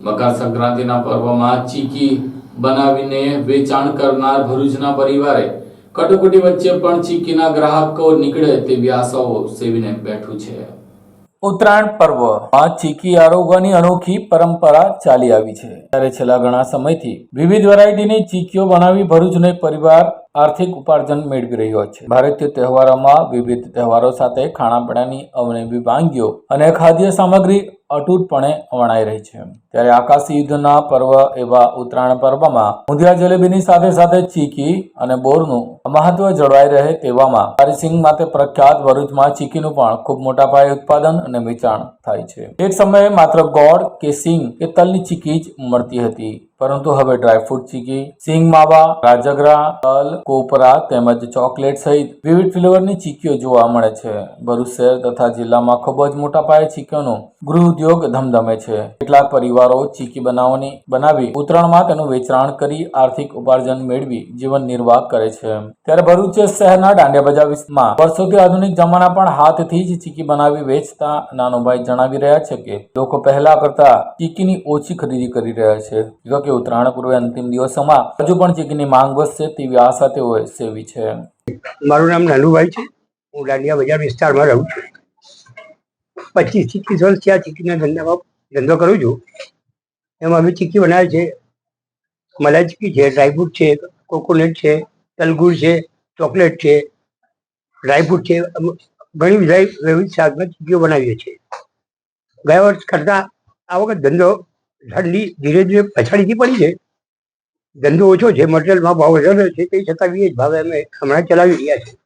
મકર સંક્રાંતિના પર્વમાં ચીકી બનાવીને વેચાણ કરનાર ભરૂચના પરિવારે કટોકટી વચ્ચે પણ ચીકીના ગ્રાહકો નીકળે તેવી આશાઓ સેવીને બેઠું છે. ઉત્તરાયણ પર્વમાં ચીકી આરોગવાની અનોખી પરંપરા ચાલી આવી છે. ત્યારે છેલ્લા ઘણા સમયથી વિવિધ વેરાયટીની ચીકીઓ બનાવી ભરૂચનો પરિવાર આર્થિક ઉપાર્જન મેળવી રહ્યો છે. ભારતીય તહેવારોમાં વિવિધ તહેવારો સાથે ખાણાપીણાની અવનવી વાનગીઓ અને ખાદ્ય સામગ્રી અતૂટપણે વણાઈ રહી છે. ત્યારે આકાશી યુદ્ધના પર્વ એવા ઉત્તરાયણ પર્વમાં ઊંધિયા જલેબીની સાથે સાથે ચીકી અને બોરનું મહત્વ જળવાઈ રહે તેવામાં હરિસિંગ માટે પ્રખ્યાત ભરૂચમાં ચીકીનું પણ ખૂબ મોટા પાયે ઉત્પાદન અને વેચાણ થાય છે. એક સમયે માત્ર ગોળ કે સિંગ કે તલની ચીકી જ મળતી હતી. પરંતુ હવે ડ્રાયફ્રૂટ ચીકી, સિંગ માવા, રાજગરા, તલ, કોપરા તેમજ ચોકલેટ સહિત વિવિધ ફ્લેવરની ચીકીઓ જોવા મળે છે. ભરૂચ શહેર તથા જિલ્લામાં ખૂબ જ મોટા પાયે ચીકીઓનો ગૃહ ઉદ્યોગ ધમધમે છે. કેટલાક પરિવારો ચીકી બનાવવાની, બનાવી ઉત્તરાયણમાં તેનું વેચાણ કરી આર્થિક ઉપાર્જન મેળવી જીવન નિર્વાહ કરે છે. ત્યારે ભરૂચ શહેરના દાંડિયા બજાર વિસ્તારમાં વર્ષોથી આધુનિક જમાના પણ હાથથી જ ચીકી બનાવી વેચતા નાનોભાઈ જણાવી રહ્યા છે કે, લોકો પહેલા કરતા ચીકીની ઓછી ખરીદી કરી રહ્યા છે. કે ઉત્તરાયણ પૂર્વે અંતિમ દિવસોમાં હજુ પણ ચીકીની માંગ વધશે તેવી આશા તેઓએ સેવી છે. મારું નામ નાનુભાઈ છે. હું દાંડિયા બજાર વિસ્તારમાં રહું છું. પચીસ ત્રીસ વર્ષથી આ ચીકીના ધંધામાં ધંધો કરું છું. એમાં અમે ચીકી બનાવે છે. મલાઈ ચીકી છે ડ્રાયફ્રૂટ છે કોકોનટ છે તલગુર છે, ચોકલેટ છે. ડ્રાયફ્રૂટ છે. ઘણી બધા વિવિધ શાકમાં ચીકીઓ બનાવીએ છીએ. ગયા વર્ષ કરતાં આ વખત ધંધો ઠંડી ધીરે ધીરે પછાડીથી પડી છે ધંધો ઓછો છે મટીરિયલમાં ભાવ વધારે છે, તે છતાં બી જ ભાવે અમે હમણાં ચલાવી રહ્યા છીએ.